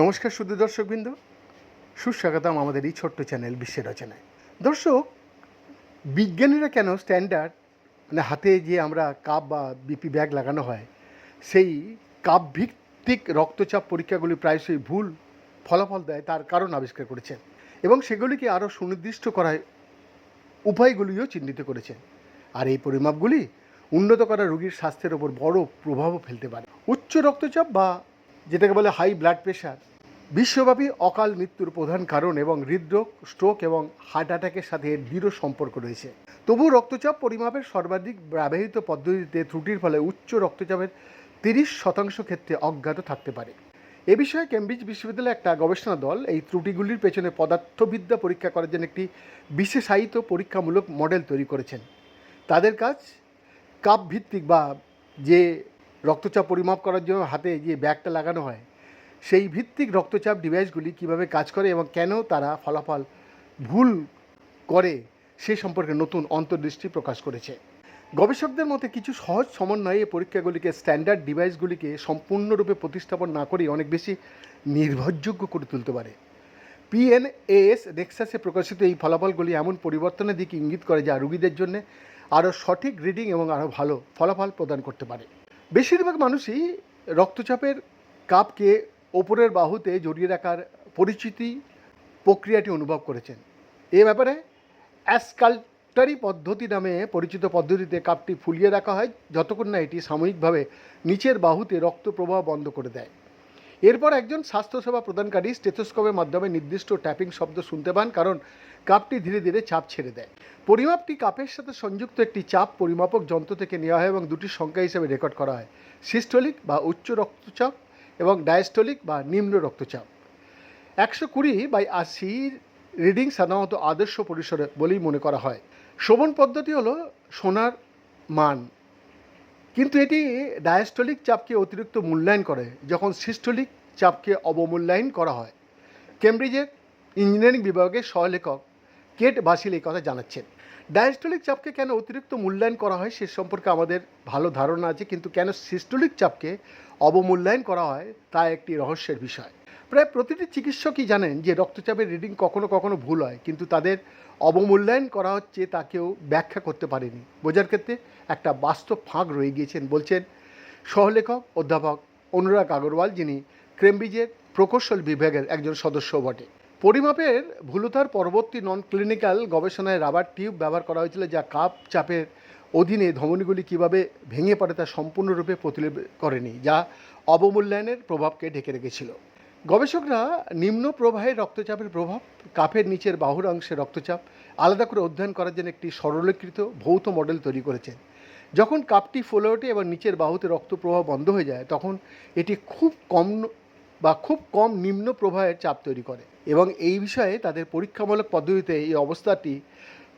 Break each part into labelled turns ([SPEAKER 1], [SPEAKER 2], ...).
[SPEAKER 1] নমস্কার শুধু দর্শকবৃন্দ। সুস্বাগতম আমাদের এই ছোট্ট চ্যানেল বিশ্বের রচনায়। দর্শক, বিজ্ঞানীরা কেন স্ট্যান্ডার্ড মানে হাতে যে আমরা কাপ বা বিপি ব্যাগ লাগানো হয়, সেই কাপ ভিত্তিক রক্তচাপ পরীক্ষাগুলি প্রায়শই ভুল ফলাফল দেয়, তার কারণ আবিষ্কার করেছেন এবং সেগুলিকে আরও সুনির্দিষ্ট করার উপায়গুলিও চিহ্নিত করেছেন। আর এই পরিমাপগুলি উন্নত করা রোগীর স্বাস্থ্যের ওপর বড় প্রভাবও ফেলতে পারে। উচ্চ রক্তচাপ বা যেটাকে বলে হাই ব্লাড প্রেশার বিশ্বব্যাপী অকাল মৃত্যুর প্রধান কারণ এবং হৃদরোগ স্ট্রোক এবং হার্ট অ্যাটাকের সাথে দৃঢ় সম্পর্ক রয়েছে। তবু রক্তচাপ পরিমাপের সর্বাধিক ব্যবহৃত পদ্ধতিতে ত্রুটির ফলে উচ্চ রক্তচাপের তিরিশ শতাংশ ক্ষেত্রে অজ্ঞাত থাকতে পারে। এ বিষয়ে কেমব্রিজ বিশ্ববিদ্যালয়ের একটা গবেষণা দল এই ত্রুটিগুলির পেছনে পদার্থবিদ্যা পরীক্ষা করার জন্য একটি বিশেষায়িত পরীক্ষামূলক মডেল তৈরি করেছেন। তাদের কাজ কাপ ভিত্তিক বা যে রক্তচাপ পরিমাপ করার জন্য হাতে যে ব্যাগটা লাগানো হয়, সেই ভিত্তিক রক্তচাপ ডিভাইসগুলি কীভাবে কাজ করে এবং কেন তারা ফলাফল ভুল করে, সে সম্পর্কে নতুন অন্তর্দৃষ্টি প্রকাশ করেছে। গবেষকদের মতে কিছু সহজ সমন্বয়ে পরীক্ষাগুলিকে স্ট্যান্ডার্ড ডিভাইসগুলিকে সম্পূর্ণরূপে প্রতিস্থাপন না করেই অনেক বেশি নির্ভরযোগ্য করে তুলতে পারে। পিএনএএস নেক্সাসে প্রকাশিত এই ফলাফলগুলি এমন পরিবর্তনের দিকে ইঙ্গিত করে যা রোগীদের জন্য আরও সঠিক রিডিং এবং আরও ভালো ফলাফল প্রদান করতে পারে। বেশিরভাগ মানুষই রক্তচাপের কাপকে ওপরের বাহুতে জড়িয়ে রাখার পরিচিতি প্রক্রিয়াটি অনুভব করেছেন। এ ব্যাপারে অ্যাসকাল্টারি পদ্ধতি নামে পরিচিত পদ্ধতিতে কাপটি ফুলিয়ে রাখা হয়, যতক্ষণ না এটি সাময়িকভাবে নিচের বাহুতে রক্ত প্রবাহ বন্ধ করে দেয়। এরপর একজন স্বাস্থ্যসেবা প্রদানকারী স্টেথোস্কোপের মাধ্যমে নির্দিষ্ট ট্যাপিং শব্দ শুনতে পান, কারণ কাপটি ধীরে ধীরে চাপ ছেড়ে দেয়। পরিমাপটি কাপের সাথে সংযুক্ত একটি চাপ পরিমাপক যন্ত্র থেকে নেওয়া হয় এবং দুটি সংখ্যা হিসেবে রেকর্ড করা হয়, সিস্টোলিক বা উচ্চ রক্তচাপ এবং ডায়াস্টোলিক বা নিম্ন রক্তচাপ। একশো কুড়ি বাই আশির রিডিং সাধারণত আদর্শ পরিসরে বলেই মনে করা হয়। শোভন পদ্ধতি হলো সোনার মান। কিন্তু এটি ডায়াস্টলিক চাপকে অতিরিক্ত মূল্যায়ন করে, যখন সিস্টোলিক চাপকে অবমূল্যায়ন করা হয়। কেমব্রিজের ইঞ্জিনিয়ারিং বিভাগের সহলেখক কেট বাসিল এই কথা জানাচ্ছেন। ডায়াস্টলিক চাপকে কেন অতিরিক্ত মূল্যায়ন করা হয় সে সম্পর্কে আমাদের ভালো ধারণা আছে, কিন্তু কেন সিস্টোলিক চাপকে অবমূল্যায়ন করা হয় তা একটি রহস্যের বিষয়। প্রায় প্রতিটি চিকিৎসকই জানেন যে রক্তচাপের রিডিং কখনো কখনো ভুল হয়, কিন্তু তাদের অবমূল্যায়ন করা হচ্ছে তা কেউ ব্যাখ্যা করতে পারেনি। বোঝার ক্ষেত্রে একটা বাস্তব ফাঁক রয়ে গিয়েছেন, বলছেন সহলেখক অধ্যাপক অনুরাগ আগরওয়াল, যিনি ক্রেমব্রিজের প্রকৌশল বিভাগের একজন সদস্য বটে। পরিমাপের ভুলতার পরবর্তী নন ক্লিনিক্যাল গবেষণায় রাবার টিউব ব্যবহার করা হয়েছিল যা কাপ চাপের অধীনে ধমনীগুলি কীভাবে ভেঙে পড়ে তা সম্পূর্ণরূপে প্রতিলিপি করেনি, যা অবমূল্যায়নের প্রভাবকে ঢেকে রেখেছিল। গবেষকরা নিম্ন প্রবাহে রক্তচাপের প্রভাব কাফের নিচের বাহুর অংশে রক্তচাপ আলাদা করে অধ্যয়ন করার জন্য একটি সরলীকৃত ভৌত মডেল তৈরি করেছেন। যখন কাপটি ফুলে ওঠে এবং নিচের বাহুতে রক্ত প্রবাহ বন্ধ হয়ে যায়, তখন এটি খুব কম বা খুব কম নিম্ন প্রবাহের চাপ তৈরি করে এবং এই বিষয়ে তাদের পরীক্ষামূলক পদ্ধতিতে এই অবস্থাটি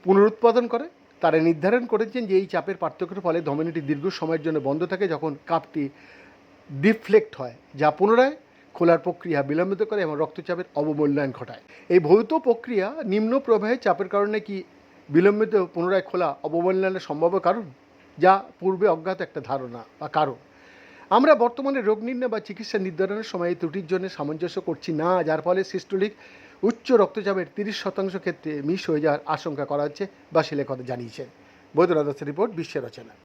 [SPEAKER 1] পুনরুৎপাদন করে। তারা নির্ধারণ করেছেন যে এই চাপের পার্থক্যের ফলে ধমনীটি দীর্ঘ সময়ের জন্য বন্ধ থাকে যখন কাপটি ডিফ্লেক্ট হয়, যা পুনরায় খোলার প্রক্রিয়া বিলম্বিত করে এবং রক্তচাপের অবমূল্যায়ন ঘটায়। এই ভৌত প্রক্রিয়া নিম্ন প্রবাহে চাপের কারণে কি বিলম্বিত পুনরায় খোলা অবমূল্যায়নের সম্ভাব্য কারণ? যা পূর্বে অজ্ঞাত একটা ধারণা বা কারণ। আমরা বর্তমানে রোগ নির্ণয় বা চিকিৎসা নির্ধারণের সময় এই ত্রুটির জন্য সামঞ্জস্য করছি না, যার ফলে সিস্টোলিক উচ্চ রক্তচাপের তিরিশ শতাংশ ক্ষেত্রে মিস হয়ে যাওয়ার আশঙ্কা করা হচ্ছে বা সে কথা জানিয়েছেন। বৈদ্যনাথ দাসের রিপোর্ট, বিশ্বের রচনা।